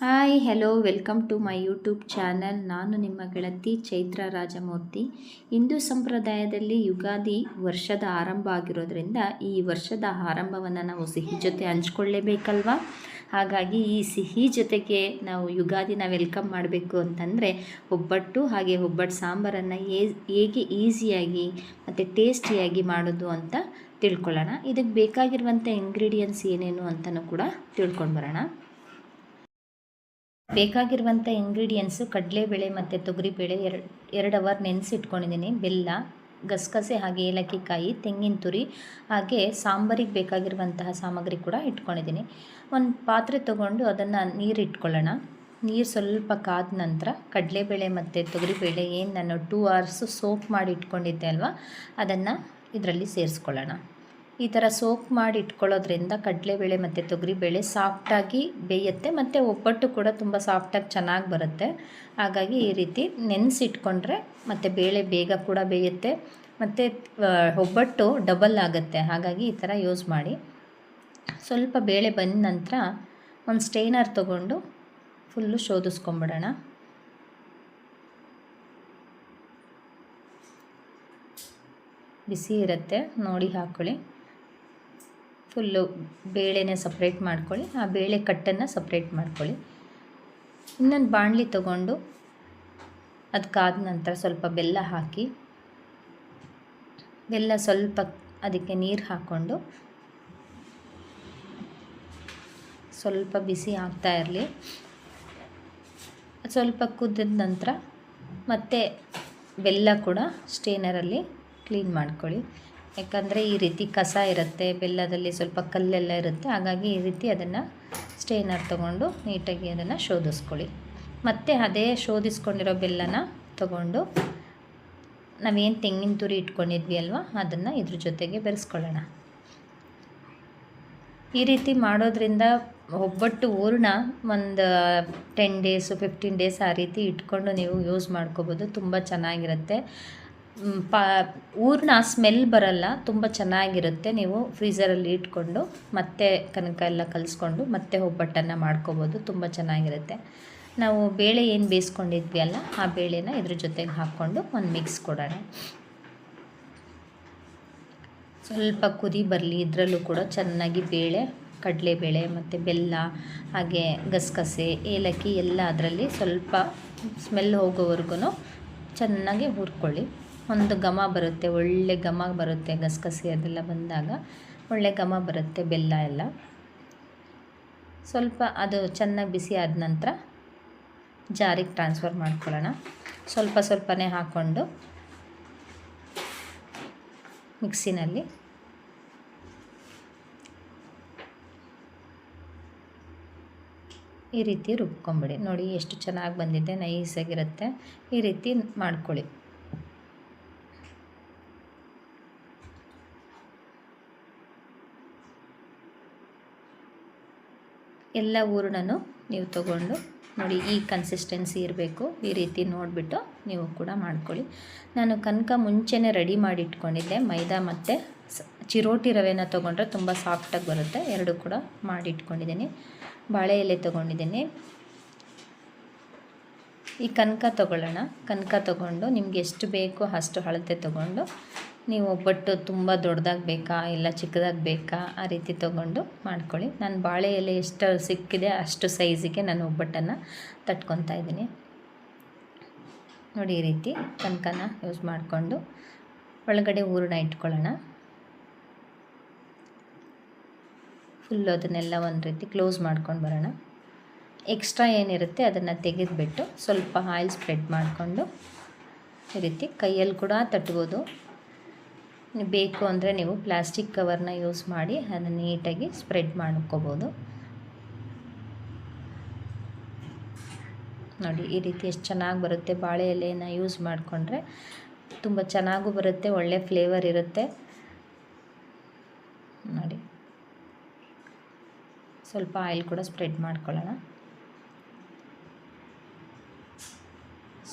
Hi hello welcome to my YouTube channel ನಾನು ನಿಮ್ಮ ಗೆಳತಿ ಚೈತ್ರ ರಾಜಮೂರ್ತಿ. ಹಿಂದೂ ಸಂಪ್ರದಾಯದಲ್ಲಿ ಯುಗಾದಿ ವರ್ಷದ ಆರಂಭ ಆಗಿರೋದ್ರಿಂದ ಈ ವರ್ಷದ ಆರಂಭವನ್ನು ನಾವು ಸಿಹಿ ಜೊತೆ ಹಂಚ್ಕೊಳ್ಳೇಬೇಕಲ್ವಾ? ಹಾಗಾಗಿ ಈ ಸಿಹಿ ಜೊತೆಗೆ ನಾವು ಯುಗಾದಿನ ವೆಲ್ಕಮ್ ಮಾಡಬೇಕು ಅಂತಂದರೆ ಒಬ್ಬಟ್ಟು ಹಾಗೆ ಒಬ್ಬಟ್ಟು ಸಾಂಬಾರನ್ನು ಹೇಗೆ ಈಸಿಯಾಗಿ ಮತ್ತು ಟೇಸ್ಟಿಯಾಗಿ ಮಾಡೋದು ಅಂತ ತಿಳ್ಕೊಳ್ಳೋಣ. ಇದಕ್ಕೆ ಬೇಕಾಗಿರುವಂಥ ಇಂಗ್ರೀಡಿಯೆಂಟ್ಸ್ ಏನೇನು ಅಂತಲೂ ಕೂಡ ತಿಳ್ಕೊಂಡು ಬರೋಣ. ಬೇಕಾಗಿರುವಂಥ ಇಂಗ್ರೀಡಿಯೆಂಟ್ಸು ಕಡಲೆಬೇಳೆ ಮತ್ತು ತೊಗರಿಬೇಳೆ ಎರಡು ಎರಡು ಅವರ್ ನೆನೆಸಿಟ್ಕೊಂಡಿದ್ದೀನಿ. ಬೆಲ್ಲ, ಗಸಗಸೆ ಹಾಗೆ ಏಲಕ್ಕಿ ಕಾಯಿ ತೆಂಗಿನ ತುರಿ ಹಾಗೆ ಸಾಂಬಾರಿಗೆ ಬೇಕಾಗಿರುವಂತಹ ಸಾಮಗ್ರಿ ಕೂಡ ಇಟ್ಕೊಂಡಿದ್ದೀನಿ. ಒಂದು ಪಾತ್ರೆ ತೊಗೊಂಡು ಅದನ್ನು ನೀರು ಇಟ್ಕೊಳ್ಳೋಣ ನೀರು ಸ್ವಲ್ಪ ಕಾದ ನಂತರ ಕಡಲೆಬೇಳೆ ಮತ್ತು ತೊಗರಿಬೇಳೆ ಏನು ನಾನು ಟೂ ಅವರ್ಸು ಸೋಪ್ ಮಾಡಿ ಇಟ್ಕೊಂಡಿದ್ದೆ ಅಲ್ವಾ, ಅದನ್ನು ಇದರಲ್ಲಿ ಸೇರಿಸ್ಕೊಳ್ಳೋಣ. ಈ ಥರ ಸೋಪ್ ಮಾಡಿ ಇಟ್ಕೊಳ್ಳೋದ್ರಿಂದ ಕಡಲೆಬೇಳೆ ಮತ್ತು ತೊಗರಿಬೇಳೆ ಸಾಫ್ಟಾಗಿ ಬೇಯುತ್ತೆ ಮತ್ತು ಒಬ್ಬಟ್ಟು ಕೂಡ ತುಂಬ ಸಾಫ್ಟಾಗಿ ಚೆನ್ನಾಗಿ ಬರುತ್ತೆ. ಹಾಗಾಗಿ ಈ ರೀತಿ ನೆನೆಸಿಟ್ಕೊಂಡ್ರೆ ಮತ್ತು ಬೇಳೆ ಬೇಗ ಕೂಡ ಬೇಯುತ್ತೆ. ಮತ್ತು ಒಬ್ಬಟ್ಟು ಡಬಲ್ ಆಗುತ್ತೆ. ಹಾಗಾಗಿ ಈ ಥರ ಯೂಸ್ ಮಾಡಿ. ಸ್ವಲ್ಪ ಬೇಳೆ ಬಂದ ನಂತರ ಒಂದು ಸ್ಟೈನರ್ ತೊಗೊಂಡು ಫುಲ್ಲು ಶೋಧಿಸ್ಕೊಂಬಿಡೋಣ. ಬಿಸಿ ಇರುತ್ತೆ. ನೋಡಿ ಹಾಕ್ಕೊಳ್ಳಿ ಫುಲ್ಲು ಬೇಳೆನೇ ಸಪ್ರೇಟ್ ಮಾಡ್ಕೊಳ್ಳಿ, ಆ ಬೇಳೆ ಕಟ್ಟನ್ನು ಸಪ್ರೇಟ್ ಮಾಡ್ಕೊಳ್ಳಿ. ಇನ್ನೊಂದು ಬಾಣಲಿ ತಗೊಂಡು ಅದಕ್ಕಾದ ನಂತರ ಸ್ವಲ್ಪ ಬೆಲ್ಲ ಹಾಕಿ, ಬೆಲ್ಲ ಸ್ವಲ್ಪ ಅದಕ್ಕೆ ನೀರು ಹಾಕ್ಕೊಂಡು ಸ್ವಲ್ಪ ಬಿಸಿ ಆಗ್ತಾ ಇರಲಿ. ಸ್ವಲ್ಪ ಕುದ್ದಿದ ನಂತರ ಮತ್ತೆ ಬೆಲ್ಲ ಕೂಡ ಸ್ಟೇನರಲ್ಲಿ ಕ್ಲೀನ್ ಮಾಡ್ಕೊಳ್ಳಿ. ಯಾಕಂದರೆ ಈ ರೀತಿ ಕಸ ಇರುತ್ತೆ, ಬೆಲ್ಲದಲ್ಲಿ ಸ್ವಲ್ಪ ಕಲ್ಲೆಲ್ಲ ಇರುತ್ತೆ, ಹಾಗಾಗಿ ಈ ರೀತಿ ಅದನ್ನು ಸ್ಟೇನರ್ ತೊಗೊಂಡು ನೀಟಾಗಿ ಅದನ್ನು ಶೋಧಿಸ್ಕೊಳ್ಳಿ. ಮತ್ತು ಅದೇ ಶೋಧಿಸ್ಕೊಂಡಿರೋ ಬೆಲ್ಲನ ತಗೊಂಡು ನಾವೇನು ತೆಂಗಿನ ತುರಿ ಇಟ್ಕೊಂಡಿದ್ವಿ ಅಲ್ವಾ, ಅದನ್ನು ಇದ್ರ ಜೊತೆಗೆ ಬೆರೆಸ್ಕೊಳ್ಳೋಣ. ಈ ರೀತಿ ಮಾಡೋದ್ರಿಂದ ಒಬ್ಬಟ್ಟು ಹೂರ್ಣ ಒಂದು ಟೆನ್ ಡೇಸು ಫಿಫ್ಟೀನ್ ಡೇಸ್ ಆ ರೀತಿ ಇಟ್ಕೊಂಡು ನೀವು ಯೂಸ್ ಮಾಡ್ಕೋಬೋದು, ತುಂಬ ಚೆನ್ನಾಗಿರುತ್ತೆ. ಪಾ, ಊರಿನ ಸ್ಮೆಲ್ ಬರಲ್ಲ, ತುಂಬ ಚೆನ್ನಾಗಿರುತ್ತೆ. ನೀವು ಫ್ರೀಝರಲ್ಲಿ ಇಟ್ಕೊಂಡು, ಮತ್ತೆ ಕನಕ ಎಲ್ಲ ಕಲಿಸ್ಕೊಂಡು, ಮತ್ತೆ ಒಬ್ಬಟ್ಟನ್ನು ಮಾಡ್ಕೋಬೋದು, ತುಂಬ ಚೆನ್ನಾಗಿರುತ್ತೆ. ನಾವು ಬೇಳೆ ಏನು ಬೇಯಿಸ್ಕೊಂಡಿದ್ವಿ ಅಲ್ಲ, ಆ ಬೇಳೆನ ಇದ್ರ ಜೊತೆಗೆ ಹಾಕ್ಕೊಂಡು ಒಂದು ಮಿಕ್ಸ್ ಕೊಡೋಣ. ಸ್ವಲ್ಪ ಕುದಿ ಬರಲಿ, ಇದರಲ್ಲೂ ಕೂಡ ಚೆನ್ನಾಗಿ ಬೇಳೆ, ಕಡಲೆಬೇಳೆ, ಮತ್ತು ಬೆಲ್ಲ, ಹಾಗೆ ಗಸಗಸೆ, ಏಲಕ್ಕಿ ಎಲ್ಲ ಅದರಲ್ಲಿ ಸ್ವಲ್ಪ ಸ್ಮೆಲ್ ಹೋಗೋವರೆಗೂ ಚೆನ್ನಾಗಿ ಹುರ್ಕೊಳ್ಳಿ. ಒಂದು ಘಮ ಬರುತ್ತೆ, ಒಳ್ಳೆ ಘಮ ಬರುತ್ತೆ ಗಸಗಸೆ ಅದೆಲ್ಲ ಬಂದಾಗ. ಒಳ್ಳೆ ಘಮ ಬರುತ್ತೆ ಬೆಲ್ಲ ಎಲ್ಲ. ಸ್ವಲ್ಪ ಅದು ಚೆನ್ನಾಗಿ ಬಿಸಿ ಆದ ನಂತರ ಜಾರಿಗೆ ಟ್ರಾನ್ಸ್ಫರ್ ಮಾಡ್ಕೊಳ್ಳೋಣ. ಸ್ವಲ್ಪ ಸ್ವಲ್ಪನೇ ಹಾಕ್ಕೊಂಡು ಮಿಕ್ಸಿನಲ್ಲಿ ಈ ರೀತಿ ರುಬ್ಕೊಂಬಿಡಿ. ನೋಡಿ ಎಷ್ಟು ಚೆನ್ನಾಗಿ ಬಂದಿದೆ, ನೈಸಾಗಿರುತ್ತೆ. ಈ ರೀತಿ ಮಾಡ್ಕೊಳ್ಳಿ. ಎಲ್ಲ ಹೂರಣನೂ ನೀವು ತಗೊಂಡು ನೋಡಿ ಈ ಕನ್ಸಿಸ್ಟೆನ್ಸಿ ಇರಬೇಕು. ಈ ರೀತಿ ನೋಡಿಬಿಟ್ಟು ನೀವು ಕೂಡ ಮಾಡ್ಕೊಳ್ಳಿ. ನಾನು ಕನಕ ಮುಂಚೆನೇ ರೆಡಿ ಮಾಡಿ ಇಟ್ಕೊಂಡಿದ್ದೆ ಮೈದಾ ಮತ್ತು ಚಿರೋಟಿ ರವೆನ ತೊಗೊಂಡ್ರೆ ತುಂಬ ಸಾಫ್ಟಾಗಿ ಬರುತ್ತೆ. ಎರಡು ಕೂಡ ಮಾಡಿ ಇಟ್ಕೊಂಡಿದ್ದೀನಿ ಬಾಳೆ ಎಲೆ ತೊಗೊಂಡಿದ್ದೀನಿ. ಈ ಕನಕ ತೊಗೊಳ್ಳೋಣ. ಕನಕ ತೊಗೊಂಡು ನಿಮ್ಗೆ ಎಷ್ಟು ಬೇಕೋ ಅಷ್ಟು ಅಳತೆ ತೊಗೊಂಡು ನೀವು ಒಬ್ಬಟ್ಟು ತುಂಬ ದೊಡ್ಡದಾಗಿ ಬೇಕಾ ಇಲ್ಲ ಚಿಕ್ಕದಾಗಿ ಬೇಕಾ ಆ ರೀತಿ ತೊಗೊಂಡು ಮಾಡ್ಕೊಳ್ಳಿ. ನಾನು ಬಾಳೆ ಎಲೆ ಎಷ್ಟು ಸಿಕ್ಕಿದೆ ಅಷ್ಟು ಸೈಜಿಗೆ ನಾನು ಒಬ್ಬಟ್ಟನ್ನು ತಟ್ಕೊತಾ ಇದ್ದೀನಿ. ನೋಡಿ ಈ ರೀತಿ ಕನಕನ ಯೂಸ್ ಮಾಡಿಕೊಂಡು ಒಳಗಡೆ ಹೂರಣ ಇಟ್ಕೊಳ್ಳೋಣ. ಫುಲ್ಲು ಅದನ್ನೆಲ್ಲ ಒಂದು ರೀತಿ ಕ್ಲೋಸ್ ಮಾಡ್ಕೊಂಡು ಬರೋಣ. ಎಕ್ಸ್ಟ್ರಾ ಏನಿರುತ್ತೆ ಅದನ್ನು ತೆಗೆದುಬಿಟ್ಟು ಸ್ವಲ್ಪ ಆಯಿಲ್ ಸ್ಪ್ರೆಡ್ ಮಾಡಿಕೊಂಡು ಈ ರೀತಿ ಕೈಯಲ್ಲಿ ಕೂಡ ತಟ್ಬೋದು. ಬೇಕು ಅಂದರೆ ನೀವು ಪ್ಲಾಸ್ಟಿಕ್ ಕವರ್ನ ಯೂಸ್ ಮಾಡಿ ಅದನ್ನು ನೀಟಾಗಿ ಸ್ಪ್ರೆಡ್ ಮಾಡ್ಕೋಬೋದು. ನೋಡಿ, ಈ ರೀತಿ ಎಷ್ಟು ಚೆನ್ನಾಗಿ ಬರುತ್ತೆ ಬಾಳೆ ಎಲೆಯನ್ನು ಯೂಸ್ ಮಾಡಿಕೊಂಡ್ರೆ. ತುಂಬ ಚೆನ್ನಾಗೂ ಬರುತ್ತೆ, ಒಳ್ಳೆ ಫ್ಲೇವರ್ ಇರುತ್ತೆ. ನೋಡಿ. ಸ್ವಲ್ಪ ಆಯಿಲ್ ಕೂಡ ಸ್ಪ್ರೆಡ್ ಮಾಡ್ಕೊಳ್ಳೋಣ.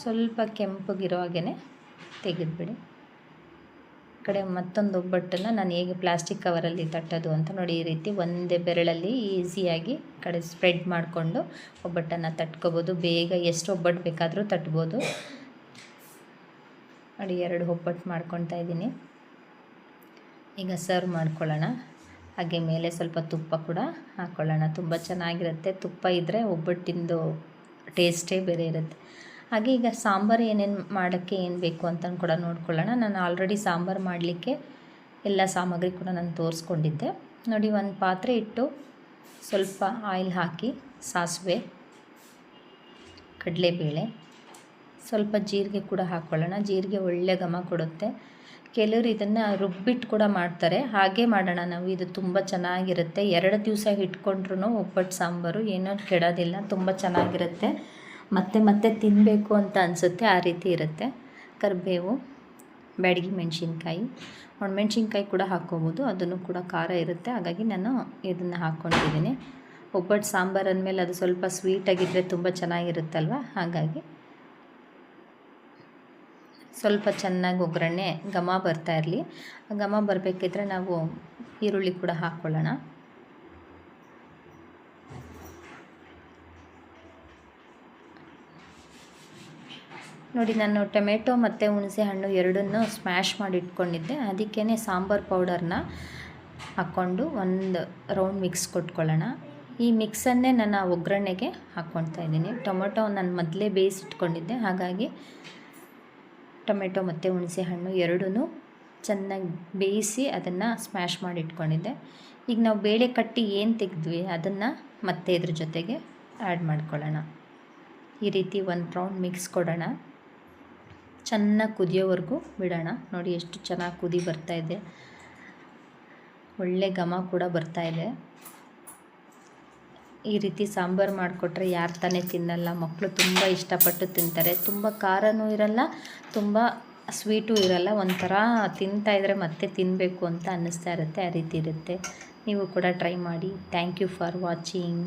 ಸ್ವಲ್ಪ ಕೆಂಪಗಿರೋ ಹಾಗೆ ತೆಗೆದುಬಿಡಿ. ಕಡೆ ಮತ್ತೊಂದು ಒಬ್ಬಟ್ಟನ್ನು ನಾನು ಹೇಗೆ ಪ್ಲಾಸ್ಟಿಕ್ ಕವರಲ್ಲಿ ತಟ್ಟೋದು ಅಂತ ನೋಡಿ ಈ ರೀತಿ ಒಂದೇ ಬೆರಳಲ್ಲಿ ಈಸಿಯಾಗಿ ಕಡೆ ಸ್ಪ್ರೆಡ್ ಮಾಡಿಕೊಂಡು ಒಬ್ಬಟ್ಟನ್ನು ತಟ್ಕೋಬೋದು. ಬೇಗ ಎಷ್ಟು ಒಬ್ಬಟ್ಟು ಬೇಕಾದರೂ ತಟ್ಬೋದು. ನೋಡಿ ಎರಡು ಒಬ್ಬಟ್ಟು ಮಾಡ್ಕೊತಾ ಇದ್ದೀನಿ. ಈಗ ಸರ್ವ್ ಮಾಡ್ಕೊಳ್ಳೋಣ. ಹಾಗೆ ಮೇಲೆ ಸ್ವಲ್ಪ ತುಪ್ಪ ಕೂಡ ಹಾಕ್ಕೊಳ್ಳೋಣ ತುಂಬ ಚೆನ್ನಾಗಿರುತ್ತೆ. ತುಪ್ಪ ಇದ್ದರೆ ಒಬ್ಬಟ್ಟಿಂದು ಟೇಸ್ಟೇ ಬೇರೆ ಇರುತ್ತೆ. ಹಾಗೆ ಈಗ ಸಾಂಬಾರು ಏನೇನು ಮಾಡೋಕ್ಕೆ ಏನು ಬೇಕು ಅಂತ ಕೂಡ ನೋಡ್ಕೊಳ್ಳೋಣ. ನಾನು ಆಲ್ರೆಡಿ ಸಾಂಬಾರು ಮಾಡಲಿಕ್ಕೆ ಎಲ್ಲ ಸಾಮಗ್ರಿ ಕೂಡ ನಾನು ತೋರಿಸ್ಕೊಂಡಿದ್ದೆ. ನೋಡಿ, ಒಂದು ಪಾತ್ರೆ ಇಟ್ಟು ಸ್ವಲ್ಪ ಆಯಿಲ್ ಹಾಕಿ, ಸಾಸಿವೆ, ಕಡಲೆಬೇಳೆ, ಸ್ವಲ್ಪ ಜೀರಿಗೆ ಕೂಡ ಹಾಕ್ಕೊಳ್ಳೋಣ ಜೀರಿಗೆ ಒಳ್ಳೆ ಘಮ ಕೊಡುತ್ತೆ. ಕೆಲವರು ಇದನ್ನು ರುಬ್ಬಿಟ್ಟು ಕೂಡ ಮಾಡ್ತಾರೆ. ಹಾಗೆ ಮಾಡೋಣ ನಾವು. ಇದು ತುಂಬ ಚೆನ್ನಾಗಿರುತ್ತೆ. ಎರಡು ದಿವಸ ಇಟ್ಕೊಂಡ್ರೂ ಒಬ್ಬಟ್ಟು ಸಾಂಬಾರು. ಏನೋ ಕೆಡೋದಿಲ್ಲ. ತುಂಬ ಚೆನ್ನಾಗಿರುತ್ತೆ. ಮತ್ತೆ ಮತ್ತೆ ತಿನ್ನಬೇಕು ಅಂತ ಅನಿಸುತ್ತೆ, ಆ ರೀತಿ ಇರುತ್ತೆ. ಕರಿಬೇವು, ಬ್ಯಾಡಗಿ ಮೆಣಸಿನ್ಕಾಯಿ. ಒಣಮೆಣ್ಸಿನ್ಕಾಯಿ ಕೂಡ ಹಾಕ್ಕೋಬೋದು ಅದನ್ನು ಕೂಡ ಖಾರ ಇರುತ್ತೆ. ಹಾಗಾಗಿ ನಾನು ಇದನ್ನು ಹಾಕ್ಕೊಂಡಿದ್ದೀನಿ ಒಬ್ಬಟ್ಟು ಸಾಂಬಾರು ಅಂದಮೇಲೆ ಅದು ಸ್ವಲ್ಪ ಸ್ವೀಟಾಗಿದ್ದರೆ ತುಂಬ ಚೆನ್ನಾಗಿರುತ್ತಲ್ವ? ಹಾಗಾಗಿ ಸ್ವಲ್ಪ ಚೆನ್ನಾಗಿ ಒಗ್ಗರಣೆ ಘಮ ಬರ್ತಾ ಇರಲಿ. ಘಮ ಬರಬೇಕಿದ್ರೆ ನಾವು ಈರುಳ್ಳಿ ಕೂಡ ಹಾಕ್ಕೊಳ್ಳೋಣ ನೋಡಿ, ನಾನು ಟೊಮೆಟೊ ಮತ್ತು ಹುಣಸೆ ಹಣ್ಣು ಎರಡನ್ನೂ ಸ್ಮ್ಯಾಶ್ ಮಾಡಿ ಇಟ್ಕೊಂಡಿದ್ದೆ ಅದಕ್ಕೇ ಸಾಂಬಾರು ಪೌಡರ್ನ ಹಾಕ್ಕೊಂಡು ಒಂದು ರೌಂಡ್ ಮಿಕ್ಸ್ ಕೊಟ್ಕೊಳ್ಳೋಣ. ಈ ಮಿಕ್ಸನ್ನೇ ನಾನು ಒಗ್ಗರಣೆಗೆ ಹಾಕ್ಕೊಳ್ತಾ ಇದ್ದೀನಿ. ಟೊಮೆಟೊ ನಾನು ಮೊದಲೇ ಬೇಯಿಸಿಟ್ಕೊಂಡಿದ್ದೆ ಹಾಗಾಗಿ ಟೊಮೆಟೊ ಮತ್ತು ಹುಣಸೆ ಹಣ್ಣು ಎರಡೂ ಚೆನ್ನಾಗಿ ಬೇಯಿಸಿ ಅದನ್ನು ಸ್ಮ್ಯಾಶ್ ಮಾಡಿ ಇಟ್ಕೊಂಡಿದ್ದೆ ಈಗ ನಾವು ಬೇಳೆ ಕಟ್ಟಿ ಏನು ತೆಗೆದ್ವಿ, ಅದನ್ನು ಮತ್ತೆ ಇದ್ರ ಜೊತೆಗೆ ಆ್ಯಡ್ ಮಾಡ್ಕೊಳ್ಳೋಣ. ಈ ರೀತಿ ಒಂದು ರೌಂಡ್ ಮಿಕ್ಸ್ ಕೊಡೋಣ. ಚೆನ್ನಾಗಿ ಕುದಿಯೋವರೆಗೂ ಬಿಡೋಣ. ನೋಡಿ ಎಷ್ಟು ಚೆನ್ನಾಗಿ ಕುದಿ ಬರ್ತಾ ಇದೆ. ಒಳ್ಳೆ ಘಮ ಕೂಡ ಬರ್ತಾ ಇದೆ. ಈ ರೀತಿ ಸಾಂಬಾರು ಮಾಡಿಕೊಟ್ರೆ ಯಾರು ತಾನೇ ತಿನ್ನಲ್ಲ. ಮಕ್ಕಳು ತುಂಬ ಇಷ್ಟಪಟ್ಟು ತಿಂತಾರೆ. ತುಂಬ ಖಾರನೂ ಇರಲ್ಲ, ತುಂಬ ಸ್ವೀಟೂ ಇರಲ್ಲ. ಒಂಥರ ತಿಂತಾಯಿದ್ರೆ ಮತ್ತೆ ತಿನ್ನಬೇಕು ಅಂತ ಅನ್ನಿಸ್ತಾ ಇರುತ್ತೆ. ಆ ರೀತಿ ಇರುತ್ತೆ. ನೀವು ಕೂಡ ಟ್ರೈ ಮಾಡಿ. Thank you for watching.